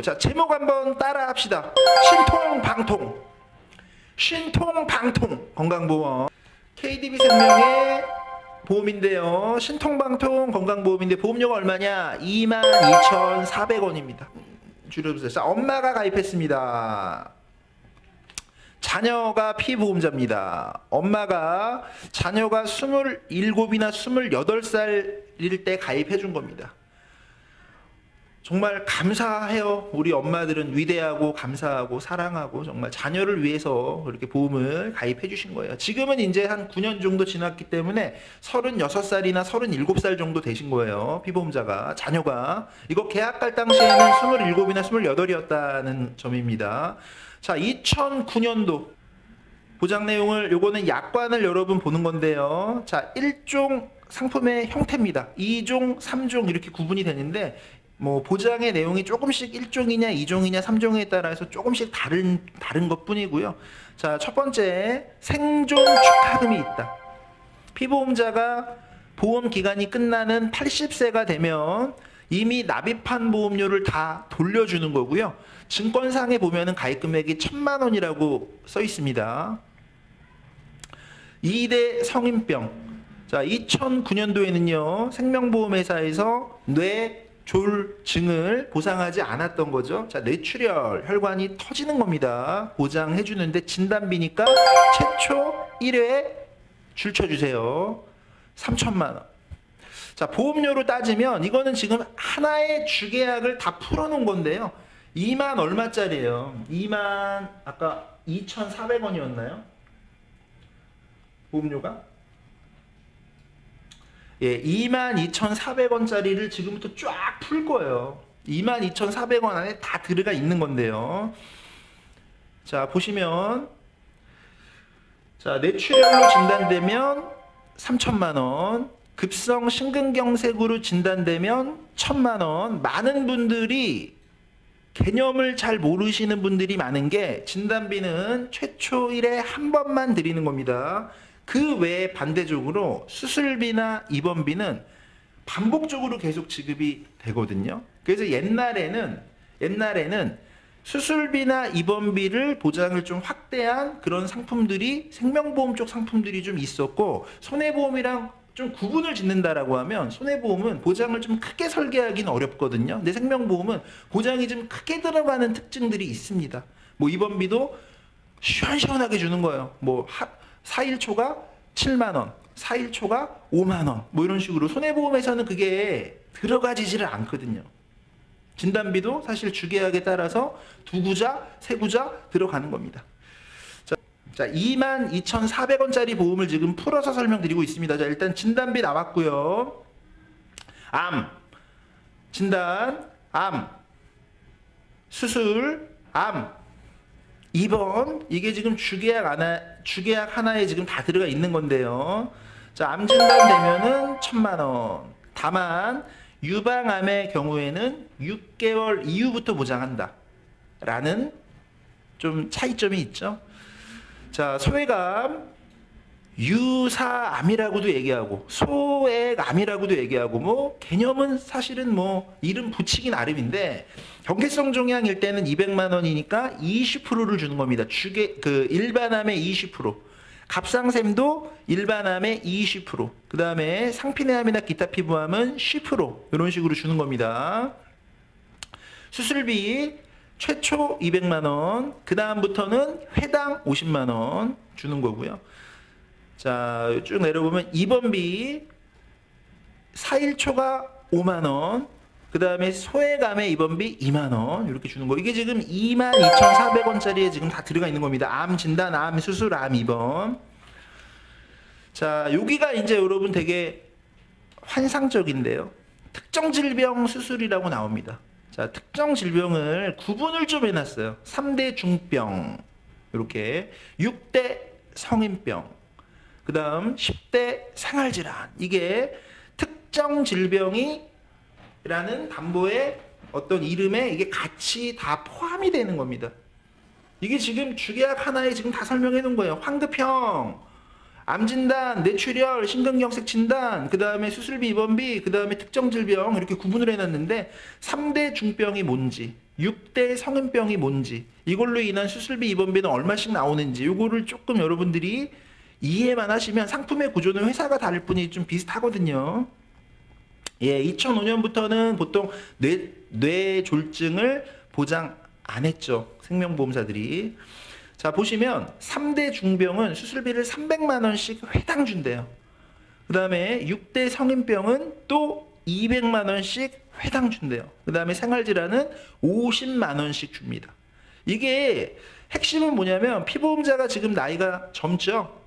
자 제목 한번 따라 합시다. 신통방통. 신통방통 건강보험. KDB 생명의 보험인데요. 신통방통 건강보험인데 보험료가 얼마냐? 22,400원입니다. 줄여주세요. 자, 엄마가 가입했습니다. 자녀가 피보험자입니다. 엄마가 자녀가 27이나 28살일 때 가입해 준 겁니다. 정말 감사해요. 우리 엄마들은 위대하고 감사하고 사랑하고 정말 자녀를 위해서 이렇게 보험을 가입해 주신 거예요. 지금은 이제 한 9년 정도 지났기 때문에 36살이나 37살 정도 되신 거예요. 피보험자가 자녀가 이거 계약할 당시에는 27이나 28이었다는 점입니다. 자, 2009년도 보장 내용을 요거는 약관을 여러분 보는 건데요. 자, 1종 상품의 형태입니다. 2종, 3종 이렇게 구분이 되는데 뭐 보장의 내용이 조금씩 1종이냐 2종이냐 3종에 따라서 조금씩 다른 다른 것뿐이고요. 자, 첫 번째 생존 축하금이 있다. 피보험자가 보험 기간이 끝나는 80세가 되면 이미 납입한 보험료를 다 돌려주는 거고요. 증권상에 보면은 가입 금액이 천만 원이라고 써 있습니다. 2대 성인병. 자, 2009년도에는요, 생명보험회사에서 뇌 졸증을 보상하지 않았던 거죠. 자, 뇌출혈, 혈관이 터지는 겁니다. 보장해 주는데 진단비니까 최초 1회 줄 쳐 주세요. 3천만 원. 자, 보험료로 따지면 이거는 지금 하나의 주계약을 다 풀어 놓은 건데요. 2만 얼마짜리예요? 2만 아까 2,400원이었나요? 보험료가? 예, 22,400원짜리를 지금부터 쫙 풀 거예요. 22,400원 안에 다 들어가 있는 건데요. 자, 보시면 자, 뇌출혈로 진단되면 3천만 원, 급성 심근경색으로 진단되면 1천만 원. 많은 분들이 개념을 잘 모르시는 분들이 많은 게 진단비는 최초 1회 한 번만 드리는 겁니다. 그 외에 반대적으로 수술비나 입원비는 반복적으로 계속 지급이 되거든요. 그래서 옛날에는 옛날에는 수술비나 입원비를 보장을 좀 확대한 그런 상품들이 생명보험 쪽 상품들이 좀 있었고 손해보험이랑 좀 구분을 짓는다라고 하면 손해보험은 보장을 좀 크게 설계하기는 어렵거든요. 근데 생명보험은 보장이 좀 크게 들어가는 특징들이 있습니다. 뭐 입원비도 시원시원하게 주는 거예요. 뭐 하, 4일초가 7만 원, 4일초가 5만 원, 뭐 이런 식으로 손해보험에서는 그게 들어가지지를 않거든요. 진단비도 사실 주계약에 따라서 두 구자, 세 구자 들어가는 겁니다. 자, 자 22,400원짜리 보험을 지금 풀어서 설명드리고 있습니다. 자, 일단 진단비 나왔고요. 암, 진단, 암, 수술, 암, 2번 이게 지금 주계약 하나 주계약 하나에 지금 다 들어가 있는 건데요. 자, 암 진단 되면은 천만 원. 다만 유방암의 경우에는 6개월 이후부터 보장한다. 라는 좀 차이점이 있죠. 자, 소외감 유사암이라고도 얘기하고 소액암이라고도 얘기하고 뭐 개념은 사실은 뭐 이름 붙이기 나름인데 경계성 종양일 때는 200만 원이니까 20%를 주는 겁니다. 주계 그 일반암의 20%. 갑상샘도 일반암의 20%. 그 다음에 상피내암이나 기타 피부암은 10% 이런 식으로 주는 겁니다. 수술비 최초 200만 원, 그 다음부터는 회당 50만 원 주는 거고요. 자, 쭉 내려보면 입원비 4일 초가 5만 원, 그 다음에 소외감의 입원비 2만 원 이렇게 주는 거. 이게 지금 22,400원짜리에 지금 다 들어가 있는 겁니다. 암 진단, 암 수술, 암 입원. 자, 여기가 이제 여러분 되게 환상적인데요. 특정 질병 수술이라고 나옵니다. 자, 특정 질병을 구분을 좀 해놨어요. 3대 중병, 이렇게 6대 성인병, 그 다음 10대 생활질환. 이게 특정 질병이 라는 담보의 어떤 이름에 이게 같이 다 포함이 되는 겁니다. 이게 지금 주계약 하나에 지금 다 설명해 놓은 거예요. 황급형, 암진단, 뇌출혈, 심근경색 진단, 그 다음에 수술비 입원비, 그 다음에 특정 질병 이렇게 구분을 해놨는데 3대 중병이 뭔지, 6대 성인병이 뭔지 이걸로 인한 수술비 입원비는 얼마씩 나오는지 이거를 조금 여러분들이 이해만 하시면 상품의 구조는 회사가 다를 뿐이 좀 비슷하거든요. 예, 2005년부터는 보통 뇌, 뇌졸증을 보장 안 했죠. 생명보험사들이. 자, 보시면 3대 중병은 수술비를 300만 원씩 회당 준대요. 그 다음에 6대 성인병은 또 200만 원씩 회당 준대요. 그 다음에 생활질환은 50만 원씩 줍니다. 이게 핵심은 뭐냐면 피보험자가 지금 나이가 젊죠?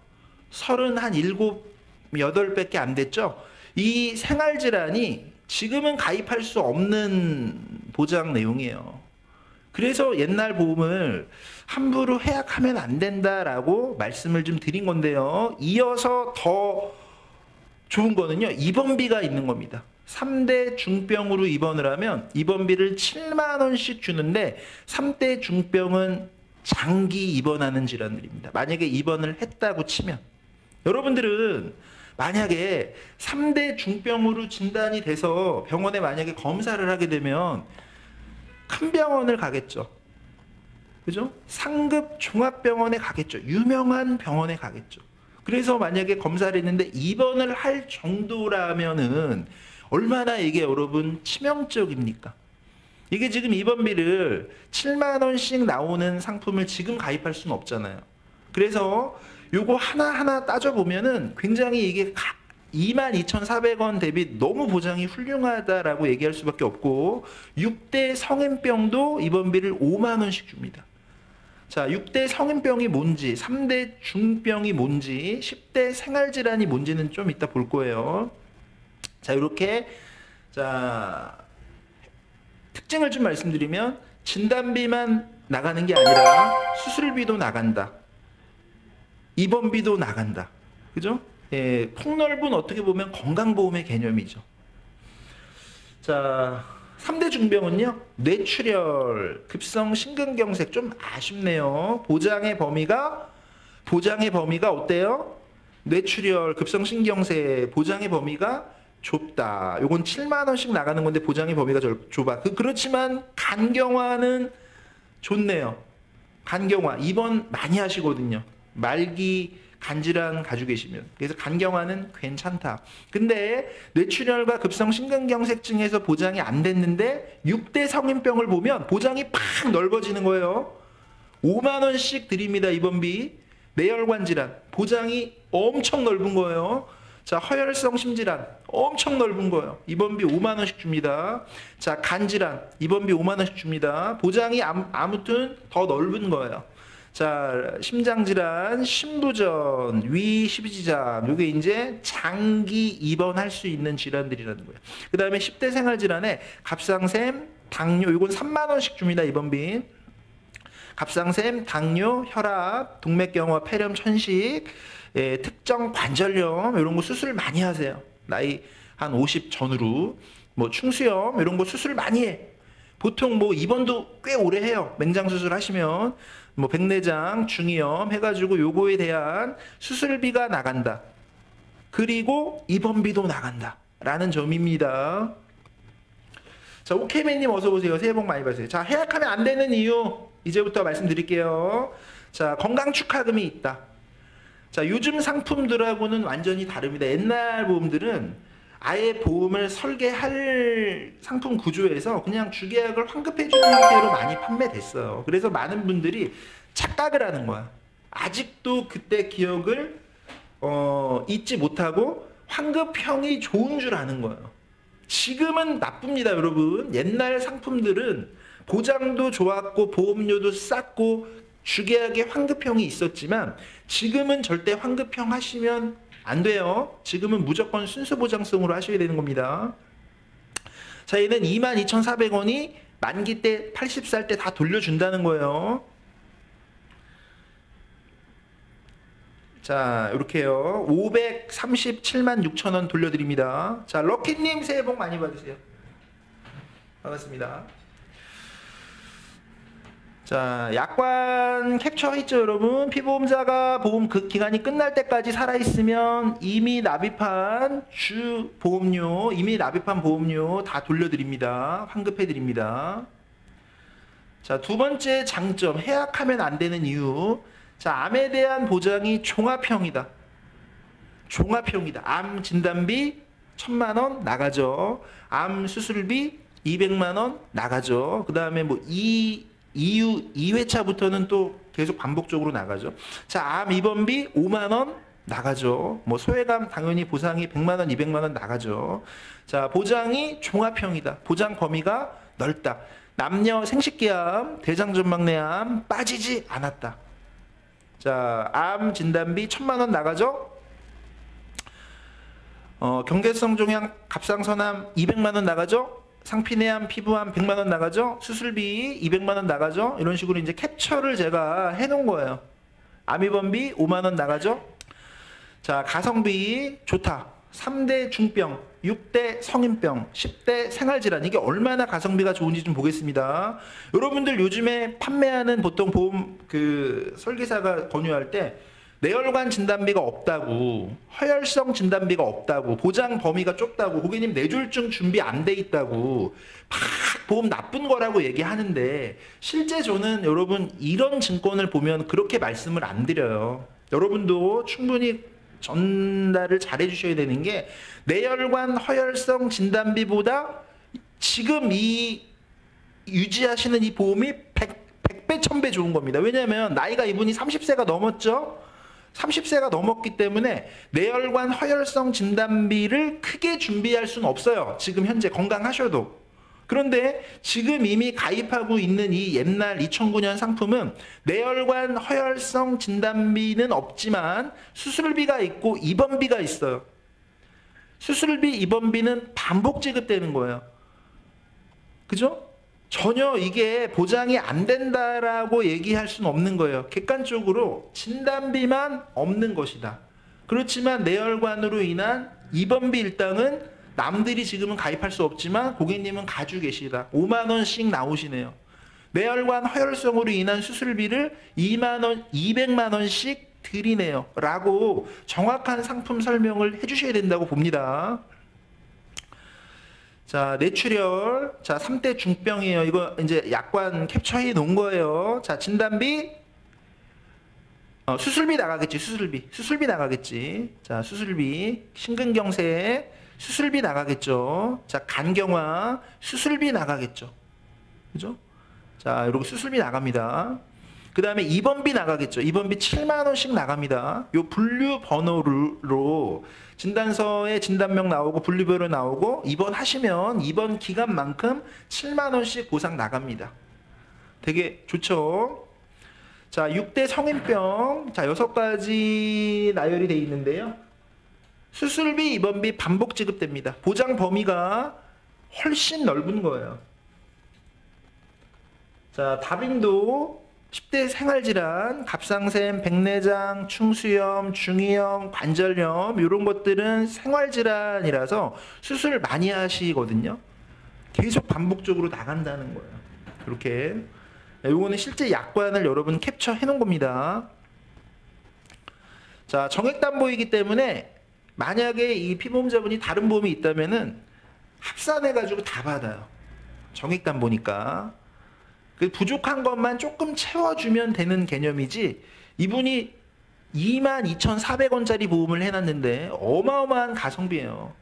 서른 한 일곱, 여덟 밖에 안 됐죠? 이 생활질환이 지금은 가입할 수 없는 보장 내용이에요. 그래서 옛날 보험을 함부로 해약하면 안 된다라고 말씀을 좀 드린 건데요. 이어서 더 좋은 거는요. 입원비가 있는 겁니다. 3대 중병으로 입원을 하면 입원비를 7만 원씩 주는데 3대 중병은 장기 입원하는 질환들입니다. 만약에 입원을 했다고 치면 여러분들은 만약에 3대 중병으로 진단이 돼서 병원에 만약에 검사를 하게 되면 큰 병원을 가겠죠. 그죠? 상급 종합병원에 가겠죠. 유명한 병원에 가겠죠. 그래서 만약에 검사를 했는데 입원을 할 정도라면은 얼마나 이게 여러분 치명적입니까? 이게 지금 입원비를 7만 원씩 나오는 상품을 지금 가입할 수는 없잖아요. 그래서 요거 하나하나 따져보면은 굉장히 이게 22,400원 대비 너무 보장이 훌륭하다라고 얘기할 수밖에 없고 6대 성인병도 입원비를 5만 원씩 줍니다. 자, 6대 성인병이 뭔지, 3대 중병이 뭔지, 10대 생활질환이 뭔지는 좀 이따 볼 거예요. 자, 이렇게 자 특징을 좀 말씀드리면 진단비만 나가는 게 아니라 수술비도 나간다. 입원비도 나간다. 그죠? 예, 폭넓은 어떻게 보면 건강보험의 개념이죠. 자, 3대 중병은요, 뇌출혈, 급성 심근경색 좀 아쉽네요. 보장의 범위가, 보장의 범위가 어때요? 뇌출혈, 급성 심경색, 보장의 범위가 좁다. 요건 7만 원씩 나가는 건데 보장의 범위가 좁아. 그, 그렇지만 간경화는 좋네요. 간경화 입원 많이 하시거든요. 말기 간질환 가지고 계시면 그래서 간경화는 괜찮다. 근데 뇌출혈과 급성 심근경색증에서 보장이 안 됐는데 6대 성인병을 보면 보장이 팍 넓어지는 거예요. 5만 원씩 드립니다 입원비. 뇌혈관 질환 보장이 엄청 넓은 거예요. 자, 허혈성 심질환 엄청 넓은 거예요. 입원비 5만 원씩 줍니다. 자, 간질환 입원비 5만 원씩 줍니다. 보장이 아무튼 더 넓은 거예요. 자, 심장질환, 심부전, 위 십이지장, 요게 이제 장기 입원할 수 있는 질환들이라는 거예요. 그 다음에 10대 생활질환에 갑상샘, 당뇨, 요건 3만원씩 줍니다, 입원비. 갑상샘, 당뇨, 혈압, 동맥경화, 폐렴, 천식, 예, 특정 관절염 이런 거 수술 많이 하세요. 나이 한 50 전후로 뭐 충수염 이런 거 수술 많이 해. 보통 뭐 입원도 꽤 오래 해요. 맹장 수술 하시면 뭐 백내장, 중이염 해가지고 요거에 대한 수술비가 나간다. 그리고 입원비도 나간다. 라는 점입니다. 자, 오케이맨님 어서 오세요. 새해 복 많이 받으세요. 자, 해약하면 안 되는 이유 이제부터 말씀드릴게요. 자, 건강 축하금이 있다. 자, 요즘 상품들하고는 완전히 다릅니다. 옛날 보험들은 아예 보험을 설계할 상품 구조에서 그냥 주계약을 환급해 주는 형태로 많이 판매됐어요. 그래서 많은 분들이 착각을 하는 거야. 아직도 그때 기억을 어, 잊지 못하고 환급형이 좋은 줄 아는 거예요. 지금은 나쁩니다, 여러분. 옛날 상품들은 보장도 좋았고 보험료도 쌌고 주계약에 환급형이 있었지만 지금은 절대 환급형 하시면 안 돼요. 지금은 무조건 순수 보장성으로 하셔야 되는 겁니다. 자, 얘는 22,400원이 만기 때 80살 때 다 돌려준다는 거예요. 자, 이렇게요. 537만 6천 원 돌려드립니다. 자, 럭키님 새해 복 많이 받으세요. 반갑습니다. 자, 약관 캡처했죠, 여러분? 피보험자가 보험 그 기간이 끝날 때까지 살아있으면 이미 납입한 주 보험료, 이미 납입한 보험료 다 돌려드립니다. 환급해드립니다. 자, 두 번째 장점, 해약하면 안 되는 이유. 자, 암에 대한 보장이 종합형이다. 종합형이다. 암 진단비 천만 원 나가죠. 암 수술비 200만 원 나가죠. 그 다음에 뭐 이, 이후 2회차부터는 또 계속 반복적으로 나가죠. 자, 암 입원비 5만 원 나가죠. 뭐 소외감 당연히 보상이 100만 원, 200만 원 나가죠. 자, 보장이 종합형이다. 보장 범위가 넓다. 남녀 생식기암, 대장전막내암 빠지지 않았다. 자, 암 진단비 천만 원 나가죠? 어, 경계성 종양 갑상선암 200만 원 나가죠? 상피내암 피부암 100만 원 나가죠? 수술비 200만 원 나가죠? 이런 식으로 이제 캡처를 제가 해 놓은 거예요. 암입원비 5만 원 나가죠? 자, 가성비 좋다. 3대 중병, 6대 성인병, 10대 생활질환 이게 얼마나 가성비가 좋은지 좀 보겠습니다. 여러분들 요즘에 판매하는 보통 보험 그 설계사가 권유할 때 뇌혈관 진단비가 없다고 허혈성 진단비가 없다고 보장 범위가 좁다고 고객님 뇌졸중 준비 안 돼 있다고 막 보험 나쁜 거라고 얘기하는데 실제 저는 여러분 이런 증권을 보면 그렇게 말씀을 안 드려요. 여러분도 충분히 전달을 잘 해주셔야 되는 게 뇌혈관 허혈성 진단비보다 지금 이 유지하시는 이 보험이 100, 100배, 1000배 좋은 겁니다. 왜냐하면 나이가 이분이 30세가 넘었죠? 30세가 넘었기 때문에 뇌혈관 허혈성 진단비를 크게 준비할 수는 없어요. 지금 현재 건강하셔도. 그런데 지금 이미 가입하고 있는 이 옛날 2009년 상품은 뇌혈관 허혈성 진단비는 없지만 수술비가 있고 입원비가 있어요. 수술비, 입원비는 반복 지급되는 거예요. 그죠? 전혀 이게 보장이 안 된다라고 얘기할 수는 없는 거예요. 객관적으로 진단비만 없는 것이다. 그렇지만 뇌혈관으로 인한 입원비 일당은 남들이 지금은 가입할 수 없지만 고객님은 가지고 계시다. 5만 원씩 나오시네요. 뇌혈관 허혈성으로 인한 수술비를 2만 원, 200만 원씩 드리네요. 라고 정확한 상품 설명을 해주셔야 된다고 봅니다. 자, 뇌출혈. 자, 3대 중병이에요. 이거 이제 약관 캡처해 놓은 거예요. 자, 진단비. 어, 수술비 나가겠지, 수술비. 수술비 나가겠지. 자, 수술비. 심근경색. 수술비 나가겠죠. 자, 간경화. 수술비 나가겠죠. 그죠? 자, 이렇게 수술비 나갑니다. 그 다음에 입원비 나가겠죠. 입원비 7만 원씩 나갑니다. 요 분류 번호로 진단서에 진단명 나오고 분류별로 나오고 입원하시면 입원 기간만큼 7만 원씩 보상 나갑니다. 되게 좋죠. 자, 6대 성인병. 자, 6가지 나열이 되어 있는데요. 수술비, 입원비 반복 지급됩니다. 보장 범위가 훨씬 넓은 거예요. 자, 다빙도 10대 생활질환, 갑상샘, 백내장, 충수염, 중이염, 관절염 이런 것들은 생활질환이라서 수술을 많이 하시거든요. 계속 반복적으로 나간다는 거예요. 그렇게 이거는 실제 약관을 여러분 캡처해 놓은 겁니다. 자, 정액담보이기 때문에 만약에 이 피보험자분이 다른 보험이 있다면은 합산해 가지고 다 받아요. 정액담보니까. 그 부족한 것만 조금 채워주면 되는 개념이지 이분이 22,400원짜리 보험을 해놨는데 어마어마한 가성비예요.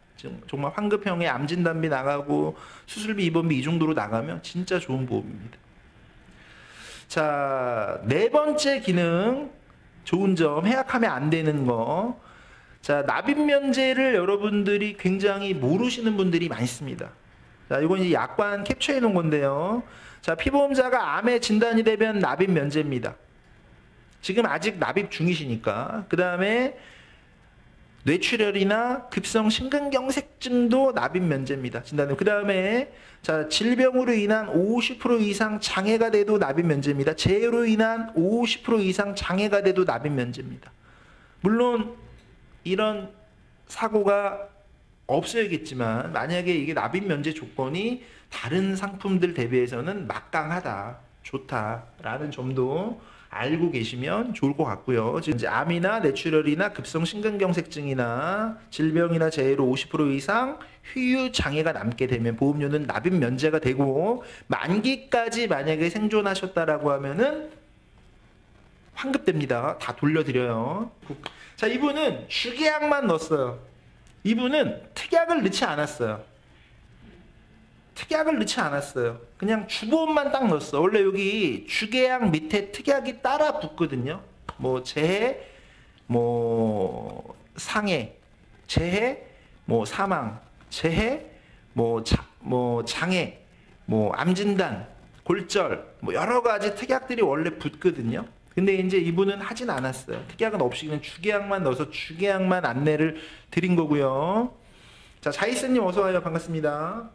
정말 황급형에 암진단비 나가고 수술비 입원비 이 정도로 나가면 진짜 좋은 보험입니다. 자, 네 번째 기능 좋은 점 해약하면 안 되는 거. 자, 납입 면제를 여러분들이 굉장히 모르시는 분들이 많습니다. 자, 이건 이제 약관 캡처해 놓은 건데요. 자, 피보험자가 암에 진단이 되면 납입 면제입니다. 지금 아직 납입 중이시니까. 그 다음에 뇌출혈이나 급성 심근경색증도 납입 면제입니다. 진단은 그 다음에 자 질병으로 인한 50% 이상 장애가 돼도 납입 면제입니다. 재해로 인한 50% 이상 장애가 돼도 납입 면제입니다. 물론 이런 사고가 없어야겠지만 만약에 이게 납입 면제 조건이 다른 상품들 대비해서는 막강하다, 좋다라는 점도 알고 계시면 좋을 것 같고요. 이제 암이나 뇌출혈이나 급성 심근경색증이나 질병이나 재해로 50% 이상 휴유 장애가 남게 되면 보험료는 납입 면제가 되고 만기까지 만약에 생존하셨다라고 하면은 환급됩니다. 다 돌려드려요. 자, 이분은 주계약만 넣었어요. 이분은 특약을 넣지 않았어요. 특약을 넣지 않았어요. 그냥 주보험만 딱 넣었어. 원래 여기 주계약 밑에 특약이 따라 붙거든요. 뭐 재해, 뭐 상해, 재해, 뭐 사망, 재해, 뭐, 자, 뭐 장애, 뭐 암진단, 골절, 뭐 여러 가지 특약들이 원래 붙거든요. 근데 이제 이분은 하진 않았어요. 특약은 없이 그냥 주계약만 넣어서 주계약만 안내를 드린 거고요. 자, 자이스님 어서 와요. 반갑습니다.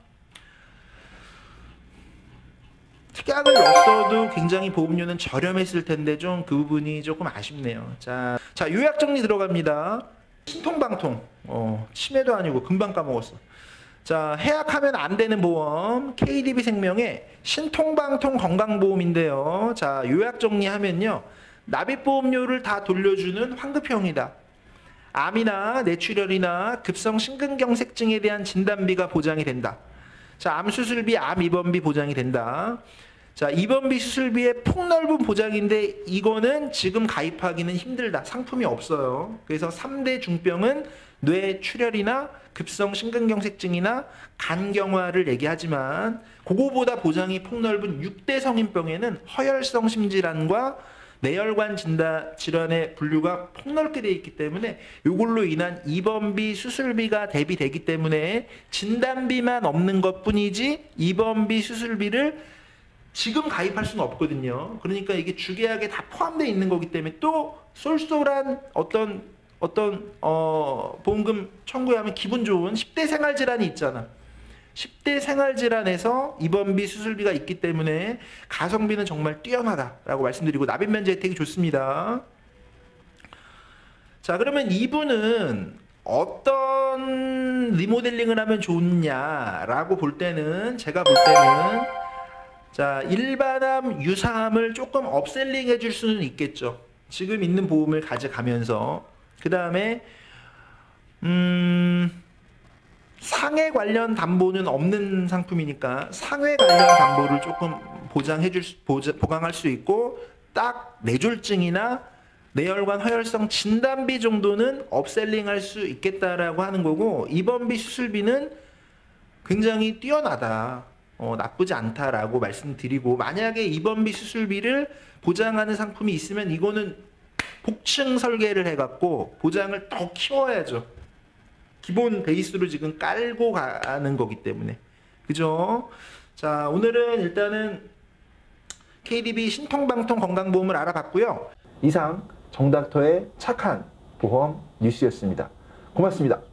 특약을 넣었어도 굉장히 보험료는 저렴했을 텐데 좀 그 부분이 조금 아쉽네요. 자, 자 요약 정리 들어갑니다. 신통방통, 어, 치매도 아니고 금방 까먹었어. 자, 해약하면 안 되는 보험 KDB 생명의 신통방통 건강보험인데요. 자, 요약 정리하면요. 납입보험료를 다 돌려주는 환급형이다. 암이나 뇌출혈이나 급성 심근경색증에 대한 진단비가 보장이 된다. 자, 암 수술비, 암 입원비 보장이 된다. 자, 입원비 수술비의 폭넓은 보장인데 이거는 지금 가입하기는 힘들다. 상품이 없어요. 그래서 3대 중병은 뇌 출혈이나 급성 심근경색증이나 간경화를 얘기하지만 그거보다 보장이 폭넓은 6대 성인병에는 허혈성 심질환과 뇌혈관 진단 질환의 분류가 폭넓게 되어 있기 때문에 이걸로 인한 입원비 수술비가 대비되기 때문에 진단비만 없는 것뿐이지 입원비 수술비를 지금 가입할 수는 없거든요. 그러니까 이게 주계약에 다 포함되어 있는 거기 때문에 또 쏠쏠한 어떤 어떤 어 보험금 청구하면 기분 좋은 10대 생활 질환이 있잖아. 10대 생활 질환에서 입원비 수술비가 있기 때문에 가성비는 정말 뛰어나다라고 말씀드리고 납입 면제 혜택이 좋습니다. 자, 그러면 이분은 어떤 리모델링을 하면 좋냐라고 볼 때는 제가 볼 때는 자, 일반암, 유사암을 조금 업셀링 해줄 수는 있겠죠. 지금 있는 보험을 가져가면서. 그 다음에, 음, 상해 관련 담보는 없는 상품이니까 상해 관련 담보를 조금 보장해 줄, 보강할 수 있고, 딱 뇌졸증이나 뇌혈관 허혈성 진단비 정도는 업셀링 할 수 있겠다라고 하는 거고, 입원비 수술비는 굉장히 뛰어나다. 어, 나쁘지 않다라고 말씀드리고 만약에 입원비 수술비를 보장하는 상품이 있으면 이거는 복층 설계를 해갖고 보장을 더 키워야죠. 기본 베이스로 지금 깔고 가는 거기 때문에 그죠? 자 오늘은 일단은 KDB 신통방통 건강보험을 알아봤고요. 이상 정닥터의 착한 보험 뉴스였습니다. 고맙습니다.